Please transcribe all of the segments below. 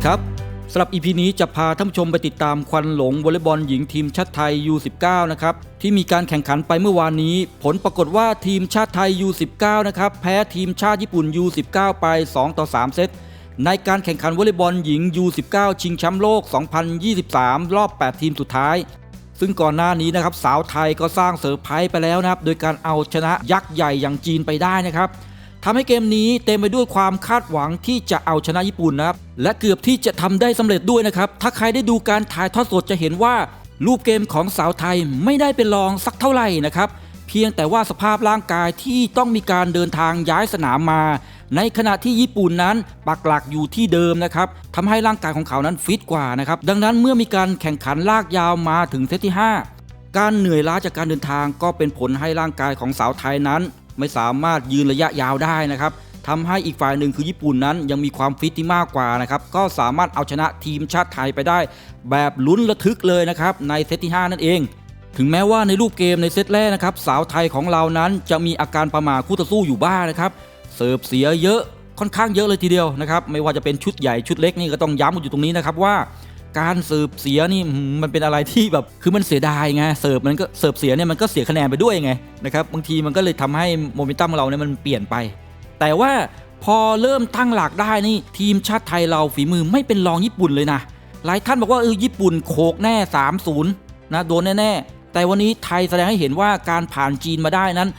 ดีครับสำหรับ EP นี้จะพาท่านผู้ชมไปติดตามควันหลงวอลเลย์บอลหญิงทีมชาติไทย U19 นะครับที่มีการแข่งขันไปเมื่อวานนี้ ผลปรากฏว่าทีมชาติไทย U19 นะครับแพ้ทีมชาติญี่ปุ่น U19 ไป 2 ต่อ 3 เซตในการแข่งขันวอลเลย์บอลหญิง U19 ชิงแชมป์โลก 2023 รอบ 8 ทีมสุดท้าย ซึ่งก่อนหน้านี้นะครับสาวไทยก็สร้างเซอร์ไพรส์ไปแล้วนะครับโดยการเอาชนะยักษ์ใหญ่อย่างจีนไปได้นะครับ ทำให้เกมนี้เต็มไปด้วยความคาดหวังที่จะเอาชนะญี่ปุ่นนะครับ และเกือบที่จะทำได้สำเร็จด้วยนะครับ ถ้าใครได้ดูการถ่ายทอดสดจะเห็นว่า รูปเกมของสาวไทยไม่ได้เป็นรองสักเท่าไหร่นะครับ เพียงแต่ว่าสภาพร่างกายที่ต้องมีการเดินทางย้ายสนามมา ในขณะที่ญี่ปุ่นนั้นปักหลักอยู่ที่เดิมนะครับทำให้ร่างกายของเขานั้นฟิตกว่านะครับ ดังนั้นเมื่อมีการแข่งขันลากยาวมาถึงเซตที่ 5 การเหนื่อยล้าจากการเดินทางก็เป็นผลให้ร่างกายของสาวไทยนั้น ไม่สามารถยืนระยะยาวได้นะครับทำให้อีกฝ่ายหนึ่งคือญี่ปุ่นนั้นยังมีความฟิตที่มากกว่านะครับก็สามารถเอาชนะทีมชาติไทยไปได้ แบบลุ้นระทึกเลยนะครับในเซตที่ 5 นั่นเองถึงแม้ว่าในรูปเกมในเซตแรกนะครับสาวไทยของเรานั้นจะมีอาการประมาคู่ต่อสู้อยู่บ้างนะครับเสิร์ฟเสียเยอะค่อนข้างเยอะเลยทีเดียวนะครับไม่ว่าจะเป็นชุดใหญ่ชุดเล็กนี่ก็ต้องย้ำกันอยู่ตรงนี้นะครับว่า การเสิร์ฟเสียนี่มันเป็นอะไรที่แบบคือมันเสียดายไงเสิร์ฟมันก็เสิร์ฟเสียเนี่ยมันก็เสียคะแนนไปด้วยไงนะครับบางทีมันก็เลยทำให้โมเมนตัมของเราเนี่ยมันเปลี่ยนไป แต่ว่าพอเริ่มตั้งหลักได้นี่ทีมชาติไทยเราฝีมือไม่เป็นรองญี่ปุ่นเลยนะหลายท่านบอกว่าเออญี่ปุ่นโขกแน่ 3-0นะโดนแน่ๆแต่วันนี้ไทยแสดงให้เห็นว่าการผ่านจีนมาได้นั้น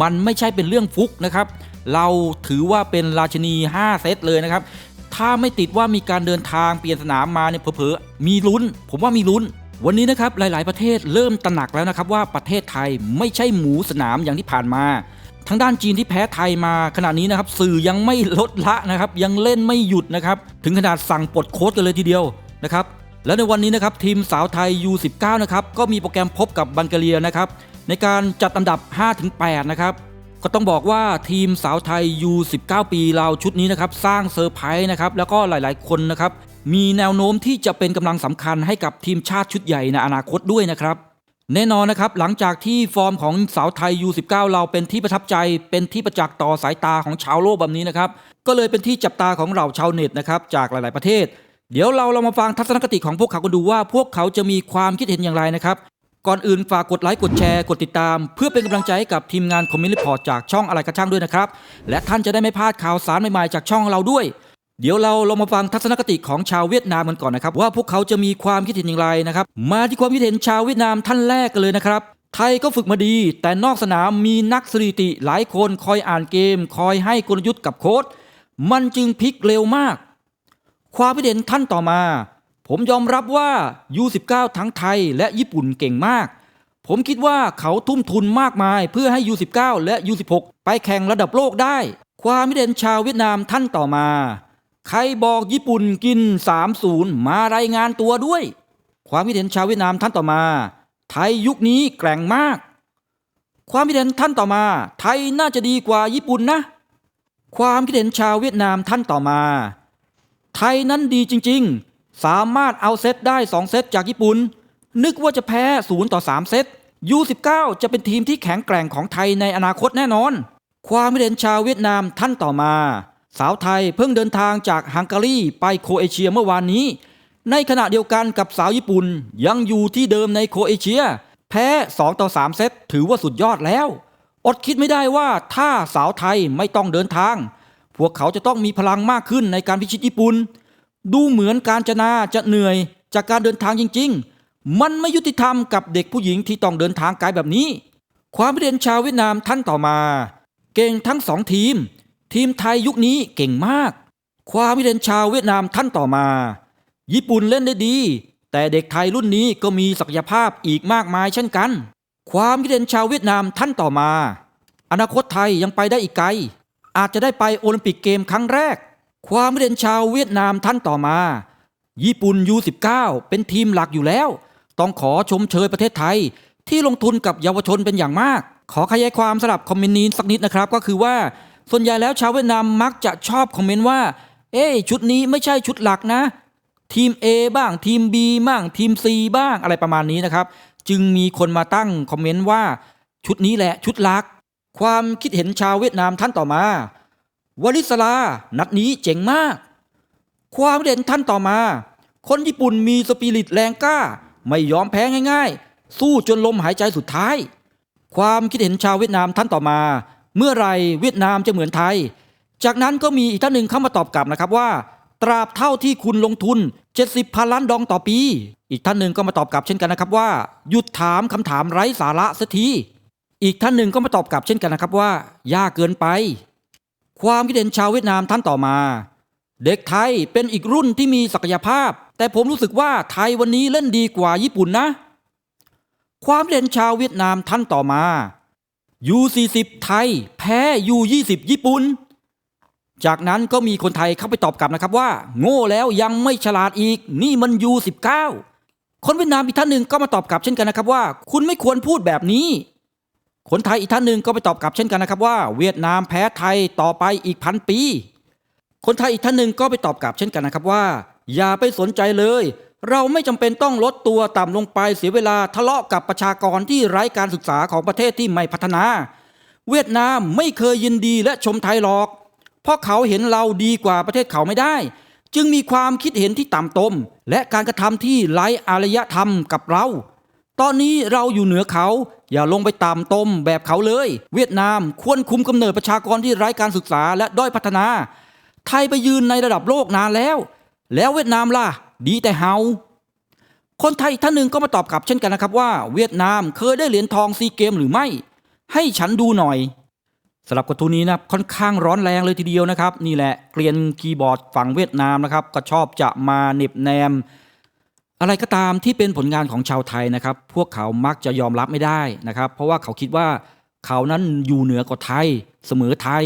มันไม่ใช่เป็นเรื่องฟุกนะครับเราถือว่าเป็นราชนี 5 เซตเลยนะครับ ถ้าไม่ติดว่ามีการเดินทางเปลี่ยนสนามมาเนี่ยเผลอๆมีลุ้น ผมว่ามีลุ้น วันนี้นะครับหลาย ๆ ประเทศเริ่มตระหนักแล้วนะครับว่าประเทศไทยไม่ใช่หมูสนามอย่างที่ผ่านมาทางด้านจีนที่แพ้ไทยมาขณะนี้นะครับสื่อยังไม่ลดละนะครับยังเล่นไม่หยุดนะครับถึงขนาดสั่งปลดโค้ชกันเลยทีเดียวนะครับและในวันนี้นะครับทีมสาวไทย U19 นะครับก็มีโปรแกรมพบกับบัลแกเรียนะครับในการจัดอันดับ 5-8 นะครับ ก็ต้องบอกว่าทีมสาวไทย U19 ปีเราชุดนี้นะครับสร้างเซอร์ไพรส์นะครับแล้วก็หลายๆ คนนะครับมีแนวโน้มที่จะเป็นกำลังสำคัญให้กับทีมชาติชุดใหญ่ในอนาคตด้วยนะครับ แน่นอนนะครับหลังจากที่ฟอร์มของสาวไทย U19 เราเป็นที่ประทับใจ เป็นที่ประจักษ์ต่อสายตาของชาวโลกแบบนี้นะครับก็เลยเป็นที่จับตาของเราชาวเน็ตนะครับจากหลาย ๆ ประเทศ เดี๋ยวเราเรามาฟังทัศนคติของพวกเขากันดูว่า พวกเขาจะมีความคิดเห็นอย่างไรนะครับ ก่อนอื่นฝากกดไลค์กดแชร์กดติดตาม เพื่อเป็นกำลังใจให้กับทีมงานคอมเมนต์รีพอร์ตจากช่องอะไรกระช่างด้วยนะครับ และท่านจะได้ไม่พลาดข่าวสารใหม่ๆจากช่องเราด้วย เดี๋ยวเราลองมาฟังทัศนคติของชาวเวียดนามกันก่อนนะครับ ว่าพวกเขาจะมีความคิดเห็นอย่างไรนะครับ มาที่ความคิดเห็นชาวเวียดนามท่านแรกกันเลยนะครับ ไทยก็ฝึกมาดี แต่นอกสนามมีนักสถิติหลายคนคอยอ่านเกม คอยให้กลยุทธ์กับโค้ชมันจึงพลิกเร็วมาก ความคิดเห็นท่านต่อมา ผมยอมรับว่า U19 ทั้งไทยและญี่ปุ่นเก่งมาก ผมคิดว่าเขาทุ่มทุนมากมายเพื่อให้ U19 และ U16 ไปแข่งระดับโลกได้ ความคิดเห็นชาวเวียดนามท่านต่อมา ใครบอกญี่ปุ่นกิน 3-0 มารายงานตัวด้วย ความคิดเห็นชาวเวียดนามท่านต่อมา ไทยยุคนี้แกร่งมาก ความคิดเห็นท่านต่อมา ไทยน่าจะดีกว่าญี่ปุ่นนะ ความคิดเห็นชาวเวียดนามท่านต่อมา ไทยนั้นดีจริง ๆ สามารถเอาเซตได้ 2 เซตจากญี่ปุ่น นึกว่าจะแพ้ 0 ต่อ 3 เซต U19 จะเป็นทีมที่แข็งแกร่งของไทยในอนาคตแน่นอน ความคิดเห็นชาวเวียดนามท่านต่อมา สาวไทยเพิ่งเดินทางจากฮังการีไปโคเอเชียเมื่อวานนี้ ในขณะเดียวกันกับสาวญี่ปุ่นยังอยู่ที่เดิมในโคเอเชีย แพ้ 2 ต่อ 3 เซตถือว่าสุดยอดแล้ว อดคิดไม่ได้ว่าถ้าสาวไทยไม่ต้องเดินทาง พวกเขาจะต้องมีพลังมากขึ้นในการพิชิตญี่ปุ่น ดูเหมือนการจนาจะเหนื่อยจากการเดินทางจริง ๆ มันไม่ยุติธรรมกับเด็กผู้หญิงที่ต้องเดินทางไกลแบบนี้ ความเรียนชาวเวียดนามท่านต่อมา เก่งทั้งสองทีม ทีมไทยยุคนี้เก่งมาก ความเรียนชาวเวียดนามท่านต่อมา ญี่ปุ่นเล่นได้ดี แต่เด็กไทยรุ่นนี้ก็มีศักยภาพอีกมากมายเช่นกัน ความคิดเห็นชาวเวียดนามท่านต่อมา อนาคตไทยยังไปได้อีกไกล อาจจะได้ไปโอลิมปิกเกมครั้งแรก ความคิดเห็นชาวเวียดนามท่านต่อมา ญี่ปุ่น U19 เป็นทีมหลักอยู่แล้ว ต้องขอชมเชยประเทศไทย ที่ลงทุนกับเยาวชนเป็นอย่างมาก ขอขยายความสลับคอมเมนต์นี้สักนิดนะครับ ก็คือว่า ส่วนใหญ่แล้วชาวเวียดนามมักจะชอบคอมเมนต์ว่า เอ้ชุดนี้ไม่ใช่ชุดหลักนะ ทีม A บ้างทีม B บ้างทีม C บ้างอะไรประมาณนี้นะครับ จึงมีคนมาตั้งคอมเมนต์ว่า ชุดนี้แหละชุดหลัก ความคิดเห็นชาวเวียดนามท่านต่อมา วลิสลา นัดนี้เจ๋งมาก ความเด่นท่านต่อมา คนญี่ปุ่นมีสปิริตแรงกล้า ไม่ยอมแพ้ง่ายๆ สู้จนลมหายใจสุดท้าย ความคิดเห็นชาวเวียดนามท่านต่อมา เมื่อไรเวียดนามจะเหมือนไทย จากนั้นก็มีอีกท่านหนึ่งเข้ามาตอบกลับนะครับว่า ตราบเท่าที่คุณลงทุน 70พันล้านดองต่อปี อีกท่านหนึ่งก็มาตอบกลับเช่นกันนะครับว่า หยุดถามคำถามไร้สาระสักทีอีกท่านหนึ่งก็มาตอบกลับเช่นกันนะครับว่า ยากเกินไป ความคิดเห็นชาวเวียดนามท่านต่อมา เด็กไทยเป็นอีกรุ่นที่มีศักยภาพ แต่ผมรู้สึกว่าไทยวันนี้เล่นดีกว่าญี่ปุ่นนะ ความคิดเห็นชาวเวียดนามท่านต่อมา U40 ไทย แพ้ U20 ญี่ปุ่นจากนั้นก็มีคนไทยเข้าไปตอบกลับนะครับว่า โง่แล้วยังไม่ฉลาดอีก นี่มัน U19 คนเวียดนามอีกท่านหนึ่งก็มาตอบกลับเช่นกันนะครับว่า คุณไม่ควรพูดแบบนี้ คนไทยอีกท่านหนึ่งก็ไปตอบกลับเช่นกันนะครับว่า เวียดนามแพ้ไทยต่อไปอีกพันปี คนไทยอีกท่านหนึ่งก็ไปตอบกลับเช่นกันนะครับว่า อย่าไปสนใจเลย เราไม่จำเป็นต้องลดตัวต่ำลงไปเสียเวลาทะเลาะกับประชากรที่ไร้การศึกษาของประเทศที่ไม่พัฒนา เวียดนามไม่เคยยินดีและชมไทยหรอก เพราะเขาเห็นเราดีกว่าประเทศเขาไม่ได้ จึงมีความคิดเห็นที่ต่ำตม และการกระทำที่ไร้อารยธรรมกับเรา ตอนนี้เราอยู่เหนือเขา อย่าลงไปต่ำตมแบบเขาเลย เวียดนามควรคุมกำเนิดประชากรที่ไร้การศึกษาและด้อยพัฒนา ไทยไปยืนในระดับโลกนานแล้ว แล้วเวียดนามล่ะ ดีแต่เฮาคนไทยท่านหนึ่งก็มาตอบกลับเช่นกันนะครับว่า เวียดนามเคยได้เหรียญทองซีเกมหรือไม่ ให้ฉันดูหน่อยสำหรับกระทู้นี้นะค่อนข้างร้อนแรงเลยทีเดียวนะครับ นี่แหละเกลียนคีย์บอร์ดฝั่งเวียดนามนะครับ ก็ชอบจะมาเน็บแนม อะไรก็ตามที่เป็นผลงานของชาวไทยนะครับ พวกเขามักจะยอมรับไม่ได้นะครับ เพราะว่าเขาคิดว่าเขานั้นอยู่เหนือกว่าไทย เสมอไทย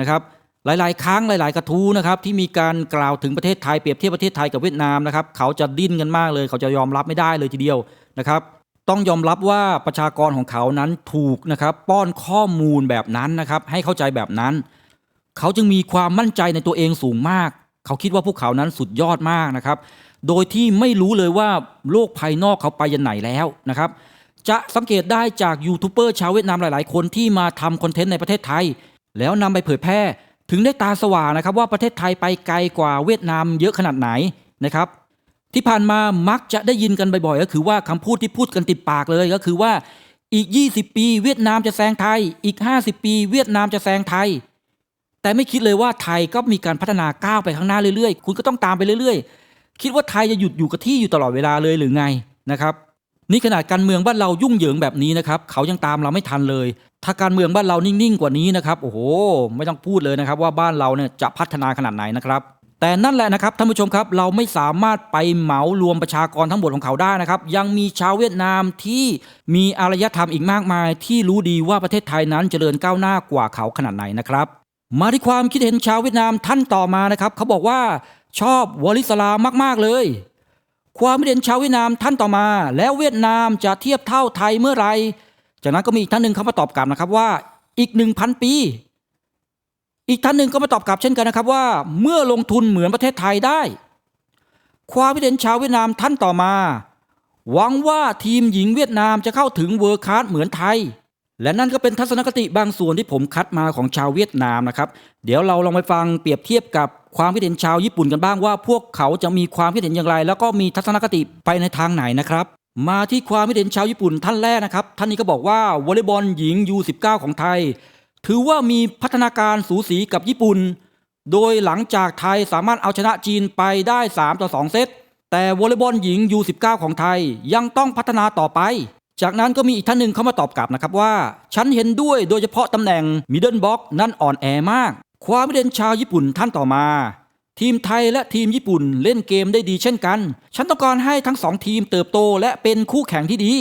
นะครับ หลาย ๆ ครั้งหลาย ๆ กระทู้นะครับที่มีการกล่าวถึงประเทศไทยเปรียบเทียบประเทศไทยกับเวียดนามนะครับ เขาจะดิ้นกันมากเลย เขาจะยอมรับไม่ได้เลยทีเดียวนะครับ ต้องยอมรับว่าประชากรของเขานั้นถูกนะครับ ป้อนข้อมูลแบบนั้นนะครับ ให้เข้าใจแบบนั้น เขาจึงมีความมั่นใจในตัวเองสูงมาก เขาคิดว่าพวกเขานั้นสุดยอดมากนะครับ โดยที่ไม่รู้เลยว่าโลกภายนอกเขาไปยันไหนแล้วนะครับ จะสังเกตได้จากยูทูบเบอร์ชาวเวียดนามหลาย ๆ คนที่มาทำคอนเทนต์ในประเทศไทย แล้วนำไปเผยแพร่ถึงได้ตาสว่างนะครับว่าประเทศไทยไปไกลกว่าเวียดนามเยอะขนาดไหนนะครับที่ผ่านมามักจะได้ยินกันบ่อยๆ ก็คือว่าคำพูดที่พูดกันติดปากเลยก็คือว่าอีก 20 ปีเวียดนามจะแซงไทย อีก 50 ปี เวียดนามจะแซงไทย แต่ไม่คิดเลยว่าไทยก็มีการพัฒนาก้าวไปข้างหน้าเรื่อยๆ คุณก็ต้องตามไปเรื่อยๆ คิดว่าไทยจะหยุดอยู่กับที่อยู่ตลอดเวลาเลยหรือไงนะครับนี่ขนาดการเมืองบ้านเรายุ่งเหยิงแบบนี้นะครับเขายังตามเราไม่ทันเลย ถ้าการเมืองบ้านเรานิ่งๆกว่านี้นะครับโอ้โห ไม่ต้องพูดเลยนะครับว่าบ้านเราเนี่ยจะพัฒนาขนาดไหนนะครับ แต่นั่นแหละนะครับท่านผู้ชมครับเราไม่สามารถไปเหมารวมประชากรทั้งหมดของเขาได้นะครับ ยังมีชาวเวียดนามที่มีอารยธรรมอีกมากมาย ที่รู้ดีว่าประเทศไทยนั้นเจริญก้าวหน้ากว่าเขาขนาดไหนนะครับ มาที่ความคิดเห็นชาวเวียดนามท่านต่อมานะครับเขาบอกว่า ชอบวอลิสลามากๆเลย ความคิดเห็นชาวเวียดนามท่านต่อมา แล้วเวียดนามจะเทียบเท่าไทยเมื่อไรจากนั้นก็มีอีกท่านหนึ่งเข้ามาตอบกลับนะครับว่าอีกหนึ่งพันปี อีกท่านหนึ่งก็มาตอบกลับเช่นกันนะครับว่า เมื่อลงทุนเหมือนประเทศไทยได้ ความคิดเห็นชาวเวียดนามท่านต่อมา หวังว่าทีมหญิงเวียดนามจะเข้าถึงเวอร์คลาสเหมือนไทยและนั่นก็เป็นทัศนคติบางส่วนที่ผมคัดมาของชาวเวียดนามนะครับ เดี๋ยวเราลองไปฟังเปรียบเทียบกับ ความคิดเห็นชาวญี่ปุ่นกันบ้างว่า พวกเขาจะมีความคิดเห็นอย่างไร แล้วก็มีทัศนคติไปในทางไหนนะครับมาที่ความคิดเห็นชาวญี่ปุ่นท่านแรกนะครับ ท่านนี้ก็บอกว่าวอลเลย์บอลหญิง U19 ของไทย ถือว่ามีพัฒนาการสูสีกับญี่ปุ่น โดยหลังจากไทยสามารถเอาชนะจีนไปได้ 3 ต่อ 2 เซต แต่วอลเลย์บอลหญิง U19 ของไทยยังต้องพัฒนาต่อไป จากนั้นก็มีอีกท่านหนึ่งเข้ามาตอบกลับนะครับว่า ฉันเห็นด้วยโดยเฉพาะตำแหน่งมิดเดิลบ็อกนั่นอ่อนแอมาก ความคิดเห็นชาวญี่ปุ่นท่านต่อมา ทีมไทยและทีมญี่ปุ่นเล่นเกมได้ดีเช่นกัน ฉันต้องการให้ทั้งสองทีมเติบโตและเป็นคู่แข่งที่ดี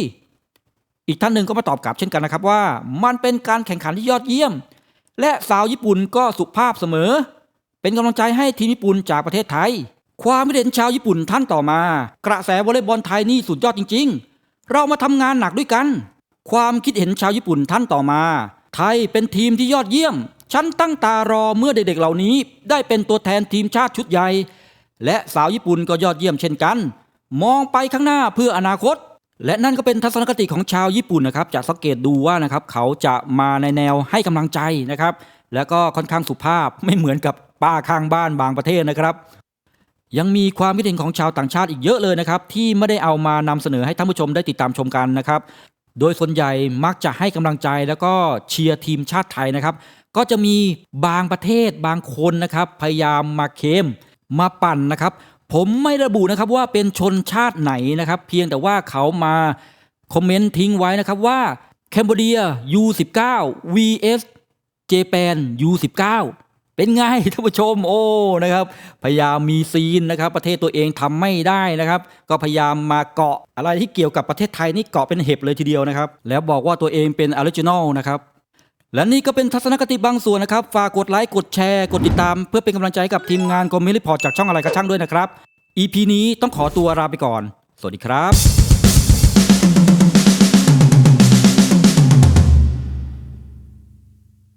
อีกท่านหนึ่งก็มาตอบกลับเช่นกันนะครับว่า มันเป็นการแข่งขันที่ยอดเยี่ยม และสาวญี่ปุ่นก็สุภาพเสมอ เป็นกำลังใจให้ทีมญี่ปุ่นจากประเทศไทย ความคิดเห็นชาวญี่ปุ่นท่านต่อมา กระแสวอลเลย์บอลไทยนี่สุดยอดจริง ๆ เรามาทำงานหนักด้วยกัน ความคิดเห็นชาวญี่ปุ่นท่านต่อมา ไทยเป็นทีมที่ยอดเยี่ยม ฉันตั้งตารอเมื่อเด็กๆเหล่านี้ ได้เป็นตัวแทนทีมชาติชุดใหญ่ และสาวญี่ปุ่นก็ยอดเยี่ยมเช่นกัน มองไปข้างหน้าเพื่ออนาคต และนั่นก็เป็นทัศนคติของชาวญี่ปุ่นนะครับจากสังเกตดูว่านะครับเขาจะมาในแนวให้กำลังใจนะครับ แล้วก็ค่อนข้างสุภาพไม่เหมือนกับป้าข้างบ้านบางประเทศนะครับยังมีความคิดเห็นของชาวต่างชาติอีกเยอะเลยนะครับ ที่ไม่ได้เอามานำเสนอให้ท่านผู้ชมได้ติดตามชมกันนะครับ โดยส่วนใหญ่มักจะให้กำลังใจแล้วก็เชียร์ทีมชาติไทยนะครับ ก็จะมีบางประเทศบางคนนะครับ พยายามมาเคมมาปั่นนะครับ ผมไม่ระบุนะครับว่าเป็นชนชาติไหนนะครับ เพียงแต่ว่าเขามาคอมเมนต์ทิ้งไว้นะครับว่าแคนเบเดีย U19 vs เจแปน U19 เป็นไงท่านผู้ชมโอ้นะครับพยายามมีซีนนะครับ ประเทศตัวเองทำไม่ได้นะครับ ก็พยายามมาเกาะอะไรที่เกี่ยวกับประเทศไทยนี่เกาะเป็นเห็บเลยทีเดียวนะครับ แล้วบอกว่าตัวเองเป็นออริจินอลนะครับและนี่ก็เป็นทัศนคติบางส่วนนะครับ ฝากกดไลค์กดแชร์กดติดตาม เพื่อเป็นกำลังใจให้กับทีมงานคอมมนต์รีพอร์ตจากช่องอะไรกระช่างด้วยนะครับ EP นี้ต้องขอตัวลาไปก่อน สวัสดีครับ